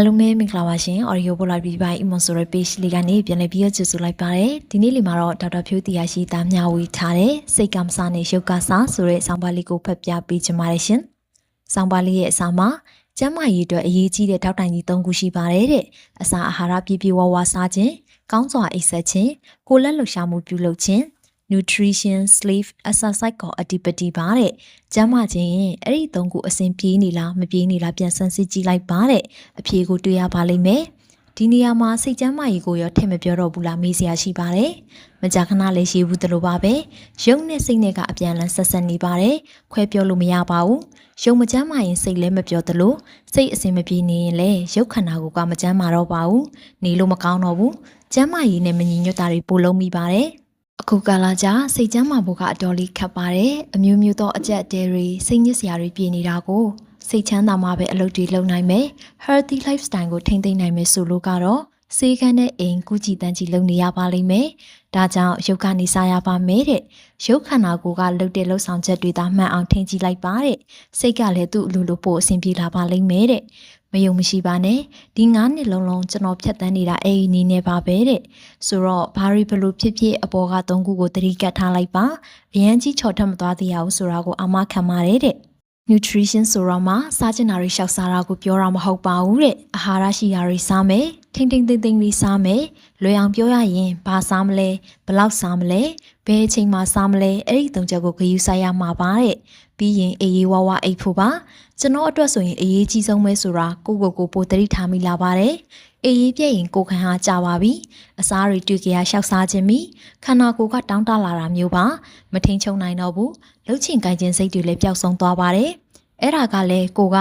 အားလုံးပဲမင်္ဂလာပါရှင် Audio Polar Review by Imon ဆိုတဲ့ page လေးကနေပြန်လည်ပြီးတော့ကြိုဆိုလိုက်ပါတယ်ဒီနေ့လေးမှာတော့ဒေါက်တာဖြိုးတီယာရှိသားမျှဝေထားတဲ့စိတ်ကမ္မစာနဲ့ရုပ်ကစားဆိုတဲ့ဆောင်းပါးလေးကိုဖတ်ပြပေးချင်ပါတယ်ရှင်ဆောင်းပါးလေးရဲ့အစားမှာကျန်းမာရေးအတွက်အရေးကြီးတဲ့ထောက်တိုင်ကြီး၃ခုရှိပါတယ်တဲ့အစာအာဟာရပြည့်ပြည့်ဝဝစားခြင်းကောင်းစွာအိပ်စက်ခြင်းကိုယ်လက်လှူရှာမှုပြုလုပ်ခြင်း nutrition sleep exercise ကိုအဓိပတိပါတဲ့ကျမ်းမာခြင်းရင်အဲ့ဒီသုံးခုအစဉ်ပြေးနေလားမပြေးနေလားပြန်ဆန်းစစ်ကြည့်လိုက်ပါတဲ့အဖြေကိုတွေ့ရပါလိမ့်မယ်ဒီနေရာမှာစိတ်ကျမ်းမာရေးကိုရောထင်မပြောတော့ဘူးလားမေးစရာရှိပါတယ်မကြာခဏလည်းရှိဘူးတလို့ပါပဲရုပ်နဲ့စိတ်နဲ့ကအပြန်လန်းဆက်ဆက်နေပါတယ်ခွဲပြောလို့မရပါဘူးရုပ်မကျမ်းမာရင်စိတ်လည်းမပြောသလိုစိတ်အစဉ်မပြေနေရင်လည်းရုပ်ခန္ဓာကိုယ်ကမကျမ်းမာတော့ပါဘူးနေလို့မကောင်းတော့ဘူးကျမ်းမာရေးနဲ့မညီညွတ်တာတွေပိုလုံးမိပါတယ် အခုကာလကြာစိတ်ကျမ်းမာဖို့ကအတော်လေးခက်ပါတယ်အမျိုးမျိုးသောအကြက်အတဲတွေစိတ်ညစ်စရာတွေပြေနေတာကိုစိတ်ချမ်းသာမှပဲအလုပ်တွေလုပ်နိုင်မယ် healthy lifestyle ကိုထိန်းသိမ်းနိုင်မယ်ဆိုလို့ကတော့စေခန်းနဲ့အိမ်ကုကြည်တန်းကြီးလုပ်နေရပါလိမ့်မယ်ဒါကြောင့်ရုပ်ကနေစားရပါမယ်တဲ့ရုပ်ခန္ဓာကိုယ်ကလှုပ်တဲ့လှုပ်ဆောင်ချက်တွေသာမှန်အောင်ထိန်းကြည့်လိုက်ပါတဲ့စိတ်ကလည်းသူ့အလိုလိုပို့အဆင်ပြေလာပါလိမ့်မယ်တဲ့ မယုံမရှိပါနဲ့ဒီ9နှစ်လုံးလုံးကျွန်တော်ဖြတ်တန်းနေတာအဲ့ဒီနေနေပါပဲတဲ့ဆိုတော့ဘာရီဘလို့ဖြစ်ဖြစ်အပေါ်ကသုံးခုကိုသတိကပ်ထားလိုက်ပါအရန်ကြီးချော်ထက်မသွားသေးရဘူးဆိုတာကိုအာမခံပါတယ်တဲ့ nutrition ဆိုတော့မှစားချင်တာတွေရှောက်စားတာကိုပြောတာမဟုတ်ပါဘူးတဲ့အာဟာရရှိတာတွေစားမယ်ထိမ့်ထိမ့်သိမ့်သိမ့်လေးစားမယ်လွယ်အောင်ပြောရရင်ဘာစားမလဲဘယ်လောက်စားမလဲဘယ်အချိန်မှစားမလဲအဲ့ဒီသုံးချက်ကိုဂရုစိုက်ရမှာပါတဲ့ ပြီးရင်အေးအေးဝါးဝါအိတ်ဖို့ပါကျွန်တော်အတွက်ဆိုရင်အရေးကြီးဆုံးပဲဆိုတာကိုကိုကိုပိုသတိထားမိလာပါတယ်အေးအေးပြည့်ရင်ကိုခံဟာကြပါပြီအစားတွေတွေ့ကြရရှောက်စားခြင်းမိခန္ဓာကိုယ်ကတောင်းတလာတာမျိုးပါမထိန်ချုံနိုင်တော့ဘူးလှုပ်ချင်ကြိုင်ခြင်းစိတ်တွေလည်းပျောက်ဆုံးသွားပါတယ်အဲ့ဒါကလည်းကိုက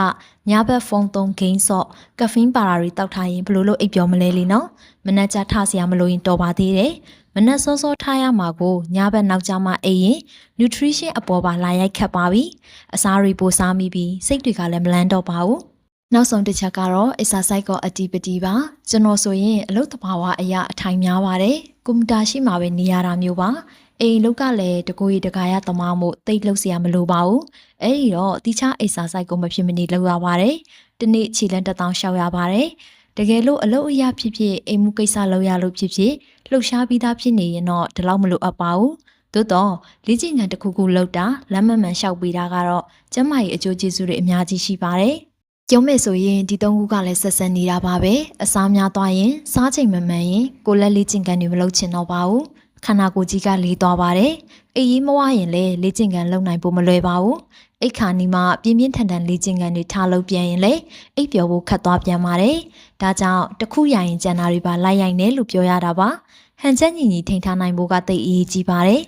ညဘက်ဖုန်းသုံးဂိမ်းဆော့ကဖင်းပါတာတွေတောက်ထားရင်ဘလို့လို့အိပ်ပျော်မလဲလीနော်မနှက်ကြထစရာမလိုရင်တော်ပါသေးတယ်မ နှက်စောစောထားရမှာကိုညဘက်နောက်ကျမှအိပ်ရင် nutrition အပေါ်ပါလာရိုက်ခတ်ပါပြီအစားတွေပိုစားမိပြီးစိတ်တွေကလည်းမလန်းတော့ပါဘူးနောက်ဆုံးတစ်ချက်ကတော့ exercise ကိုအတီးပတီပါကျွန်တော်ဆိုရင်အလုပ်တဘာဝအရာအထိုင်များပါတယ်ကွန်ပျူတာရှိမှပဲနေရတာမျိုးပါအိမ်လောက်ကလည်းတကိုရီတကာရသမားမို့တိတ်လှုပ်เสียမလိုပါဘူးအဲ့ဒီတော့တိချ exercise ကိုမဖြစ်မနေလုပ်ရပါတယ်တနေ့ခြေလန်းတစ်တောင်းရှောက်ရပါတယ် တကယ်လို့အလုပ်အရာဖြစ်ဖြစ်အိမ်မှုကိစ္စလုပ်ရလို့ဖြစ်ဖြစ်လှုပ်ရှားပြီးသားဖြစ်နေရင်တော့ဒီလောက်မလိုအပ်ပါဘူးသို့တော့လေ့ကျင့်ခန်းတစ်ခုခုလုပ်တာလမ်းမမှန်လျှောက်ပေးတာကတော့ကျန်းမာရေးအကျိုးကျေးဇူးတွေအများကြီးရှိပါတယ်ကျုံးမဲ့ဆိုရင်ဒီသုံးခုကလည်းဆက်ဆက်နေတာပါပဲအစားများသွားရင်စားချိန်မမှန်ရင်ကိုလက်လေးကျင့်ခန်းတွေမလုပ်ချင်တော့ပါဘူးခန္ဓာကိုယ်ကြီးကလေးသွားပါတယ်အိပ်ရေးမဝရင်လည်းလေ့ကျင့်ခန်းလုပ်နိုင်ဖို့မလွယ်ပါဘူး အိတ်ခါနီမှာပြင်းပြင်းထန်ထန်လေ့ကျင့်ခန်းတွေထားလုပ်ပြန်ရင်လည်းအိပ်ပျော်ဖို့ခတ်သွားပြန်ပါတယ်ဒါကြောင့်တစ်ခုရရင်ကျန်တာတွေပါလိုက်ရိုက်နေလို့ပြောရတာပါဟန်ချက်ညီညီထိန်ထားနိုင်ဖို့ကတိတ်အရေးကြီးပါတယ်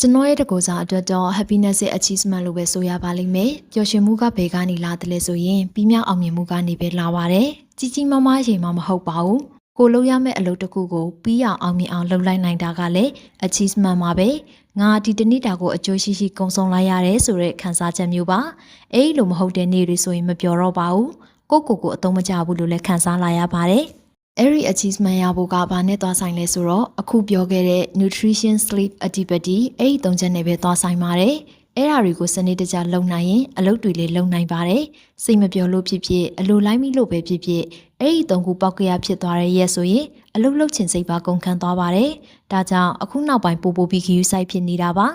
ကျွန်တော်ရဲ့တကူစားအတွက်တော့ happiness ရဲ့ achievement လို့ပဲဆိုရပါလိမ့်မယ်။ပျော်ရွှင်မှုကဘယ်ကနေလာတယ်လဲဆိုရင်ပြီးမြောက်အောင်မြင်မှုကနေပဲလာပါတယ်။ကြီးကြီးမားမားချိန်မှမဟုတ်ပါဘူး။ ကိုလုပ်ရမယ့်အလုပ်တစ်ခုကိုပြီးအောင်အောင်မြင်အောင်လုပ်လိုက်နိုင်တာကလည်း achievement ပါပဲ။ငါဒီတနေ့တာကိုအကျိုးရှိရှိကုံဆုံးလိုက်ရတယ်ဆိုတဲ့ခံစားချက်မျိုးပါ။အဲ့လိုမဟုတ်တဲ့နေ့တွေဆိုရင်မပြောတော့ပါဘူး။ကိုကိုကိုအသုံးမကျဘူးလို့လည်းခံစားလာရပါတယ်။အဲ့ဒီ achievement ရဖို့ကဘာနဲ့သွားဆိုင်လဲဆိုတော့အခုပြောခဲ့တဲ့ nutrition sleep activity အဲ့ဒီသုံးချက်နဲ့ပဲသွားဆိုင်ပါတယ် အဲ့ဓာတွေကိုစနစ်တကျလုပ်နိုင်ရင်အလုပ်တွေလည်းလုပ်နိုင်ပါတယ်စိတ်မပြောလို့ဖြစ်ဖြစ်အလိုလိုက်မိလို့ပဲဖြစ်ဖြစ်အဲ့ဒီသုံးခုပောက်ကရဖြစ်သွားတဲ့ရက်ဆိုရင်အလုပ်လုပ်ချင်စိတ်ပါကုန်ခန်းသွားပါတယ်ဒါကြောင့်အခုနောက်ပိုင်းပို့ပို့ပြီးခယူဆိုင်ဖြစ်နေတာပါ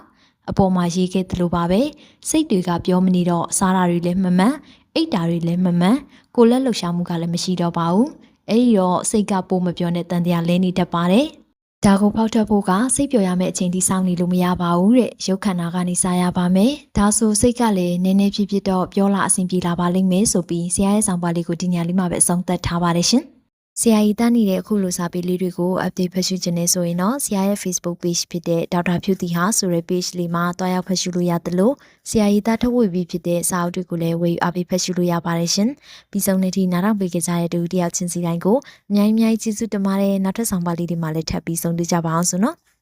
အပေါ်မှာရေးခဲ့သလိုပါပဲစိတ်တွေကပြောမနေတော့စားတာတွေလည်းမမှန်အိတ်တာတွေလည်းမမှန်ကိုလက်လှုပ်ရှားမှုကလည်းမရှိတော့ပါဘူးအဲ့ဒီတော့စိတ်ကပို့မပြောနဲ့တန်တရားလဲနေတတ်ပါတယ် ဒါကိုဖောက်ထွက်ဖို့ကစိတ်ပျော်ရမယ့်အချိန်ထိစောင့်နေလို့မရပါဘူးတဲ့ရုပ်ခန္ဓာကနေစားရပါမယ်ဒါဆိုစိတ်ကလည်းနည်းနည်းဖြစ်ဖြစ်တော့ပြောလာအဆင်ပြေလာပါလိမ့်မယ်ဆိုပြီးဆရာရဲ့ဆောင်ပါလေးကိုဒီညလေးမှာပဲအဆုံးသတ်ထားပါတယ်ရှင် ဆရာကြီးတန်းနေတဲ့အခုလိုစာပေလေးတွေကို update ဖတ်ရှုခြင်းနဲ့ဆိုရင်တော့ဆရာရဲ့ Facebook page ဖြစ်တဲ့ဒေါက်တာဖြူတီဟာဆိုတဲ့ page လေးမှာတွားရောက်ဖတ်ရှုလို့ရတယ်လို့ဆရာကြီးသားထုတ်ဝေပြီးဖြစ်တဲ့စာအုပ်တွေကိုလည်းဝေယူအပ်ပြီးဖတ်ရှုလို့ရပါတယ်ရှင်။ပြီးဆုံးတဲ့ထိနားတော့ပေးကြတဲ့တူတယောက်ချင်းစီတိုင်းကိုအများကြီးအများကြီးကျေးဇူးတင်ပါတယ်နောက်ထပ်ဆောင်ပါလေးတွေမှာလည်းထပ်ပြီးဆုံးတွေ့ကြပါအောင်ဆိုနော်။